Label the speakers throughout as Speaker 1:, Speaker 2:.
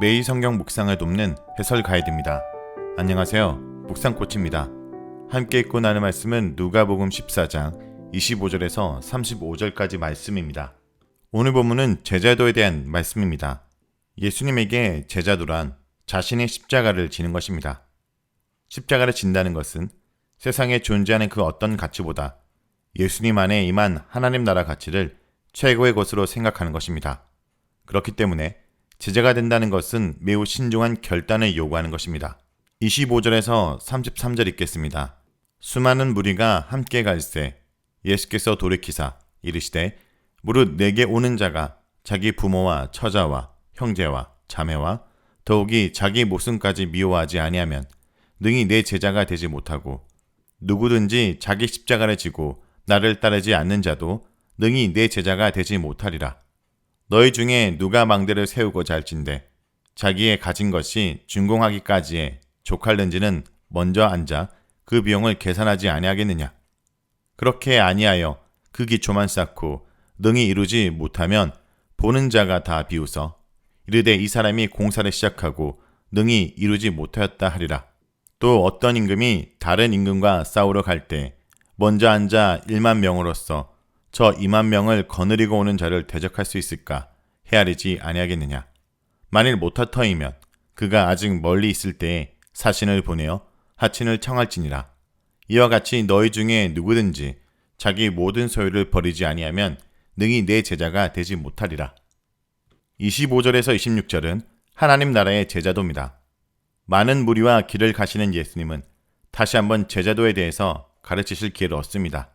Speaker 1: 매일 성경 묵상을 돕는 해설 가이드입니다. 안녕하세요. 묵상 코치입니다. 함께 읽고 나눌 말씀은 누가복음 14장 25절에서 35절까지 말씀입니다. 오늘 본문은 제자도에 대한 말씀입니다. 예수님에게 제자도란 자신의 십자가를 지는 것입니다. 십자가를 진다는 것은 세상에 존재하는 그 어떤 가치보다 예수님 안에 임한 하나님 나라 가치를 최고의 것으로 생각하는 것입니다. 그렇기 때문에 제자가 된다는 것은 매우 신중한 결단을 요구하는 것입니다. 25절에서 33절 읽겠습니다. 수많은 무리가 함께 갈새 예수께서 돌이키사 이르시되 무릇 내게 오는 자가 자기 부모와 처자와 형제와 자매와 더욱이 자기 목숨까지 미워하지 아니하면 능히 내 제자가 되지 못하고 누구든지 자기 십자가를 지고 나를 따르지 않는 자도 능히 내 제자가 되지 못하리라. 너희 중에 누가 망대를 세우고자 할진대 자기의 가진 것이 준공하기까지에 족할는지는 먼저 앉아 그 비용을 계산하지 아니하겠느냐. 그렇게 아니하여 그 기초만 쌓고 능히 이루지 못하면 보는 자가 다 비웃어 이르되 이 사람이 공사를 시작하고 능히 이루지 못하였다 하리라. 또 어떤 임금이 다른 임금과 싸우러 갈 때 먼저 앉아 1만 명으로서 저 2만 명을 거느리고 오는 자를 대적할 수 있을까 헤아리지 아니하겠느냐. 만일 못하터이면 그가 아직 멀리 있을 때에 사신을 보내어 하친을 청할지니라. 이와 같이 너희 중에 누구든지 자기 모든 소유를 버리지 아니하면 능히 내 제자가 되지 못하리라. 25절에서 26절은 하나님 나라의 제자도입니다. 많은 무리와 길을 가시는 예수님은 다시 한번 제자도에 대해서 가르치실 기회를 얻습니다.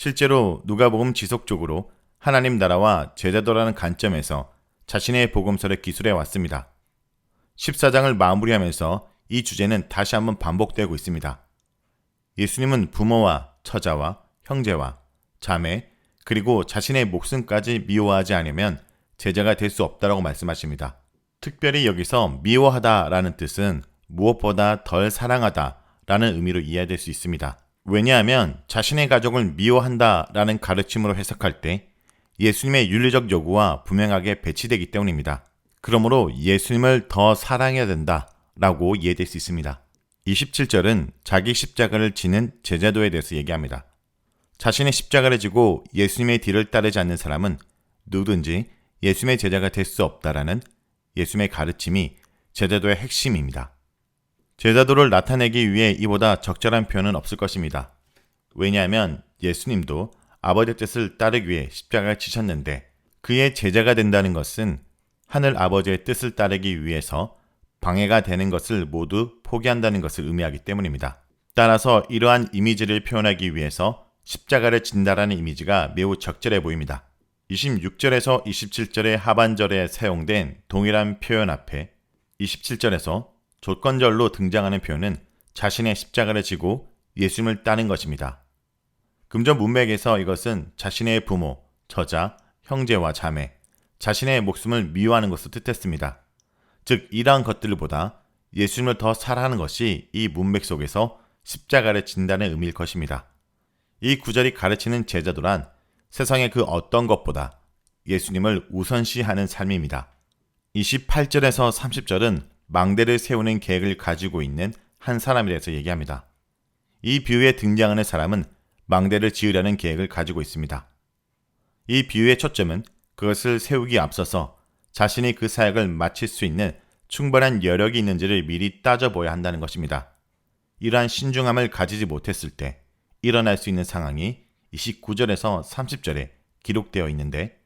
Speaker 1: 실제로 누가복음 지속적으로 하나님 나라와 제자도라는 관점에서 자신의 복음서를 기술해 왔습니다. 14장을 마무리하면서 이 주제는 다시 한번 반복되고 있습니다. 예수님은 부모와 처자와 형제와 자매 그리고 자신의 목숨까지 미워하지 않으면 제자가 될 수 없다라고 말씀하십니다. 특별히 여기서 미워하다라는 뜻은 무엇보다 덜 사랑하다라는 의미로 이해될 수 있습니다. 왜냐하면 자신의 가족을 미워한다라는 가르침으로 해석할 때 예수님의 윤리적 요구와 분명하게 배치되기 때문입니다. 그러므로 예수님을 더 사랑해야 된다라고 이해될 수 있습니다. 27절은 자기 십자가를 지는 제자도에 대해서 얘기합니다. 자신의 십자가를 지고 예수님의 뒤를 따르지 않는 사람은 누구든지 예수님의 제자가 될 수 없다라는 예수님의 가르침이 제자도의 핵심입니다. 제자도를 나타내기 위해 이보다 적절한 표현은 없을 것입니다. 왜냐하면 예수님도 아버지 뜻을 따르기 위해 십자가를 치셨는데 그의 제자가 된다는 것은 하늘 아버지의 뜻을 따르기 위해서 방해가 되는 것을 모두 포기한다는 것을 의미하기 때문입니다. 따라서 이러한 이미지를 표현하기 위해서 십자가를 진다라는 이미지가 매우 적절해 보입니다. 26절에서 27절의 하반절에 사용된 동일한 표현 앞에 27절에서 조건절로 등장하는 표현은 자신의 십자가를 지고 예수님을 따는 것입니다. 금전 문맥에서 이것은 자신의 부모, 처자, 형제와 자매, 자신의 목숨을 미워하는 것을 뜻했습니다. 즉, 이러한 것들보다 예수님을 더 사랑하는 것이 이 문맥 속에서 십자가를 진다는 의미일 것입니다. 이 구절이 가르치는 제자도란 세상의 그 어떤 것보다 예수님을 우선시하는 삶입니다. 28절에서 30절은 망대를 세우는 계획을 가지고 있는 한 사람에 대해서 얘기합니다. 이 비유에 등장하는 사람은 망대를 지으려는 계획을 가지고 있습니다. 이 비유의 초점은 그것을 세우기 앞서서 자신이 그 사역을 마칠 수 있는 충분한 여력이 있는지를 미리 따져보아야 한다는 것입니다. 이러한 신중함을 가지지 못했을 때 일어날 수 있는 상황이 29절에서 30절에 기록되어 있는데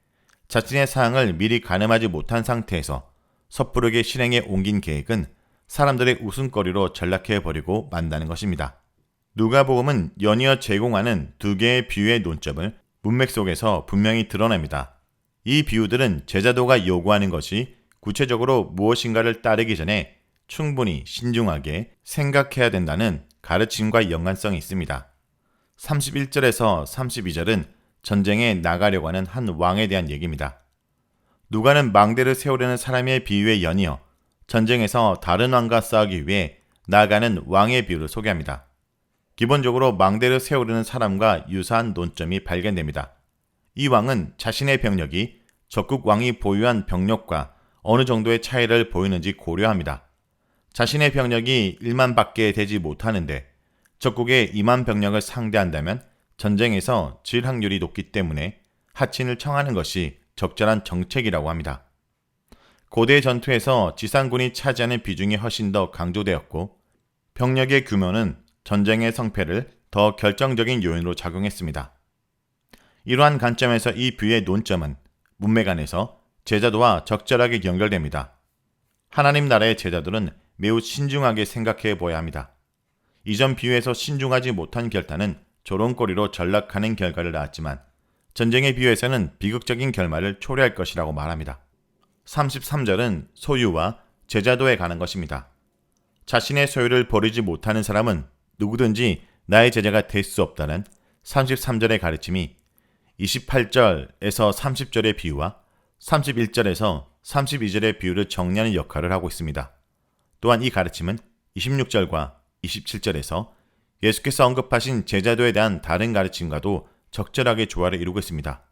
Speaker 1: 자신의 사항을 미리 가늠하지 못한 상태에서 섣부르게 실행에 옮긴 계획은 사람들의 웃음거리로 전락해버리고 만다는 것입니다. 누가복음은 연이어 제공하는 두 개의 비유의 논점을 문맥 속에서 분명히 드러냅니다. 이 비유들은 제자도가 요구하는 것이 구체적으로 무엇인가를 따르기 전에 충분히 신중하게 생각해야 된다는 가르침과 연관성이 있습니다. 31절에서 32절은 전쟁에 나가려고 하는 한 왕에 대한 얘기입니다. 누가는 망대를 세우려는 사람의 비유에 연이어 전쟁에서 다른 왕과 싸우기 위해 나아가는 왕의 비유를 소개합니다. 기본적으로 망대를 세우려는 사람과 유사한 논점이 발견됩니다. 이 왕은 자신의 병력이 적국 왕이 보유한 병력과 어느 정도의 차이를 보이는지 고려합니다. 자신의 병력이 1만 밖에 되지 못하는데 적국의 2만 병력을 상대한다면 전쟁에서 질 확률이 높기 때문에 하친을 청하는 것이 적절한 정책이라고 합니다. 고대 전투에서 지상군이 차지하는 비중이 훨씬 더 강조되었고 병력의 규모는 전쟁의 성패를 더 결정적인 요인으로 작용했습니다. 이러한 관점에서 이 뷰의 논점은 문맥안에서 제자도와 적절하게 연결됩니다. 하나님 나라의 제자들은 매우 신중하게 생각해 보아야 합니다. 이전 비유에서 신중하지 못한 결단은 조롱거리로 전락하는 결과를 낳았지만 전쟁의 비유에서는 비극적인 결말을 초래할 것이라고 말합니다. 33절은 소유와 제자도에 관한 것입니다. 자신의 소유를 버리지 못하는 사람은 누구든지 나의 제자가 될 수 없다는 33절의 가르침이 28절에서 30절의 비유와 31절에서 32절의 비유를 정리하는 역할을 하고 있습니다. 또한 이 가르침은 26절과 27절에서 예수께서 언급하신 제자도에 대한 다른 가르침과도 적절하게 조화를 이루고 있습니다.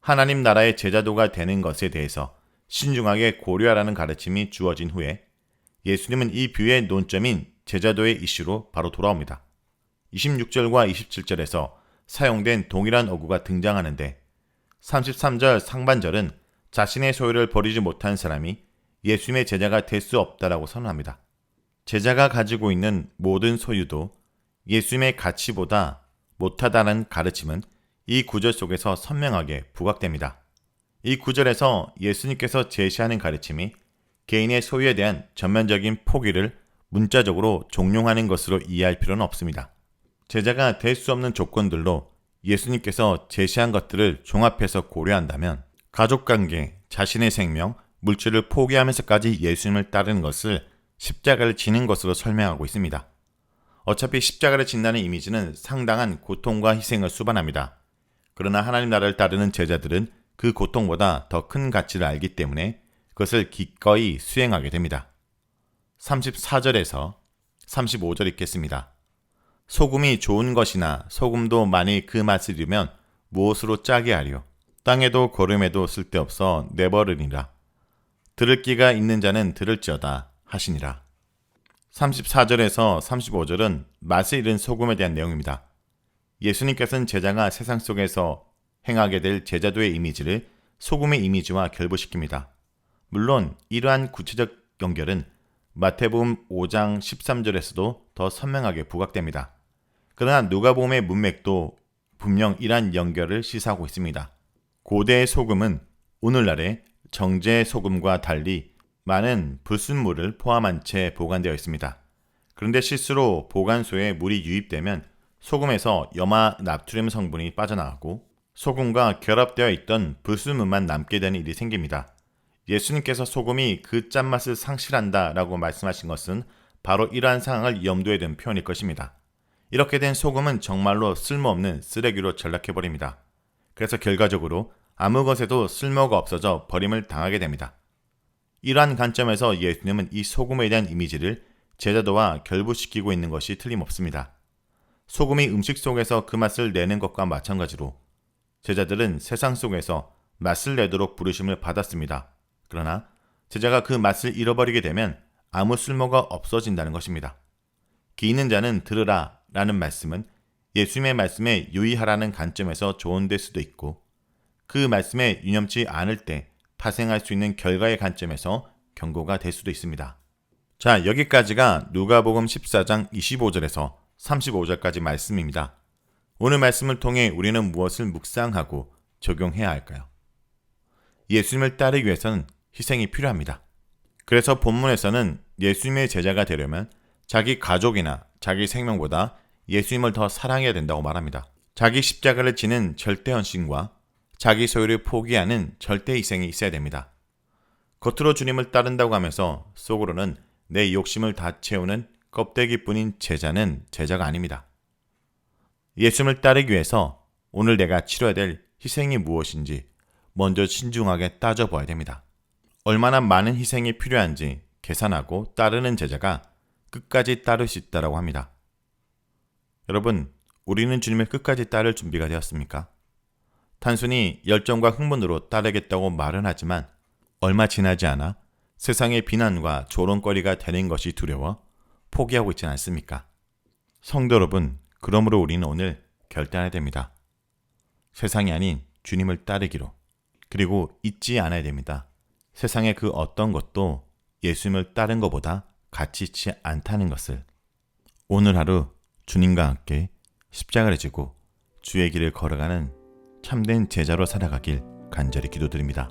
Speaker 1: 하나님 나라의 제자도가 되는 것에 대해서 신중하게 고려하라는 가르침이 주어진 후에 예수님은 이 뷰의 논점인 제자도의 이슈로 바로 돌아옵니다. 26절과 27절에서 사용된 동일한 어구가 등장하는데 33절 상반절은 자신의 소유를 버리지 못한 사람이 예수님의 제자가 될 수 없다라고 선언합니다. 제자가 가지고 있는 모든 소유도 예수님의 가치보다 못하다는 가르침은 이 구절 속에서 선명하게 부각됩니다. 이 구절에서 예수님께서 제시하는 가르침이 개인의 소유에 대한 전면적인 포기를 문자적으로 종용하는 것으로 이해할 필요는 없습니다. 제자가 될 수 없는 조건들로 예수님께서 제시한 것들을 종합해서 고려한다면 가족관계, 자신의 생명, 물질을 포기하면서까지 예수님을 따르는 것을 십자가를 지는 것으로 설명하고 있습니다. 어차피 십자가를 진다는 이미지는 상당한 고통과 희생을 수반합니다. 그러나 하나님 나라를 따르는 제자들은 그 고통보다 더 큰 가치를 알기 때문에 그것을 기꺼이 수행하게 됩니다. 34절에서 35절 읽겠습니다. 소금이 좋은 것이나 소금도 만일 그 맛을 잃으면 무엇으로 짜게 하려? 땅에도 거름에도 쓸데없어 내버리니라. 들을 끼가 있는 자는 들을지어다 하시니라. 34절에서 35절은 맛을 잃은 소금에 대한 내용입니다. 예수님께서는 제자가 세상 속에서 행하게 될 제자도의 이미지를 소금의 이미지와 결부시킵니다. 물론 이러한 구체적 연결은 마태복음 5장 13절에서도 더 선명하게 부각됩니다. 그러나 누가복음의 문맥도 분명 이러한 연결을 시사하고 있습니다. 고대의 소금은 오늘날의 정제 소금과 달리 많은 불순물을 포함한 채 보관되어 있습니다. 그런데 실수로 보관소에 물이 유입되면 소금에서 염화 나트륨 성분이 빠져나가고 소금과 결합되어 있던 불순물만 남게 되는 일이 생깁니다. 예수님께서 소금이 그 짠맛을 상실한다 라고 말씀하신 것은 바로 이러한 상황을 염두에 둔 표현일 것입니다. 이렇게 된 소금은 정말로 쓸모없는 쓰레기로 전락해버립니다. 그래서 결과적으로 아무 것에도 쓸모가 없어져 버림을 당하게 됩니다. 이러한 관점에서 예수님은 이 소금에 대한 이미지를 제자도와 결부시키고 있는 것이 틀림없습니다. 소금이 음식 속에서 그 맛을 내는 것과 마찬가지로 제자들은 세상 속에서 맛을 내도록 부르심을 받았습니다. 그러나 제자가 그 맛을 잃어버리게 되면 아무 쓸모가 없어진다는 것입니다. 기 있는 자는 들으라 라는 말씀은 예수님의 말씀에 유의하라는 관점에서 조언될 수도 있고 그 말씀에 유념치 않을 때 파생할 수 있는 결과의 관점에서 경고가 될 수도 있습니다. 자, 여기까지가 누가복음 14장 25절에서 35절까지 말씀입니다. 오늘 말씀을 통해 우리는 무엇을 묵상하고 적용해야 할까요? 예수님을 따르기 위해서는 희생이 필요합니다. 그래서 본문에서는 예수님의 제자가 되려면 자기 가족이나 자기 생명보다 예수님을 더 사랑해야 된다고 말합니다. 자기 십자가를 지는 절대 헌신과 자기 소유를 포기하는 절대 희생이 있어야 됩니다. 겉으로 주님을 따른다고 하면서 속으로는 내 욕심을 다 채우는 껍데기뿐인 제자는 제자가 아닙니다. 예수님을 따르기 위해서 오늘 내가 치러야 될 희생이 무엇인지 먼저 신중하게 따져봐야 됩니다. 얼마나 많은 희생이 필요한지 계산하고 따르는 제자가 끝까지 따를 수 있다고 합니다. 여러분, 우리는 주님을 끝까지 따를 준비가 되었습니까? 단순히 열정과 흥분으로 따르겠다고 말은 하지만 얼마 지나지 않아 세상의 비난과 조롱거리가 되는 것이 두려워 포기하고 있지 않습니까? 성도 여러분, 그러므로 우리는 오늘 결단해야 됩니다. 세상이 아닌 주님을 따르기로. 그리고 잊지 않아야 됩니다. 세상의 그 어떤 것도 예수님을 따른 것보다 가치 있지 않다는 것을. 오늘 하루 주님과 함께 십자가를 지고 주의 길을 걸어가는 참된 제자로 살아가길 간절히 기도드립니다.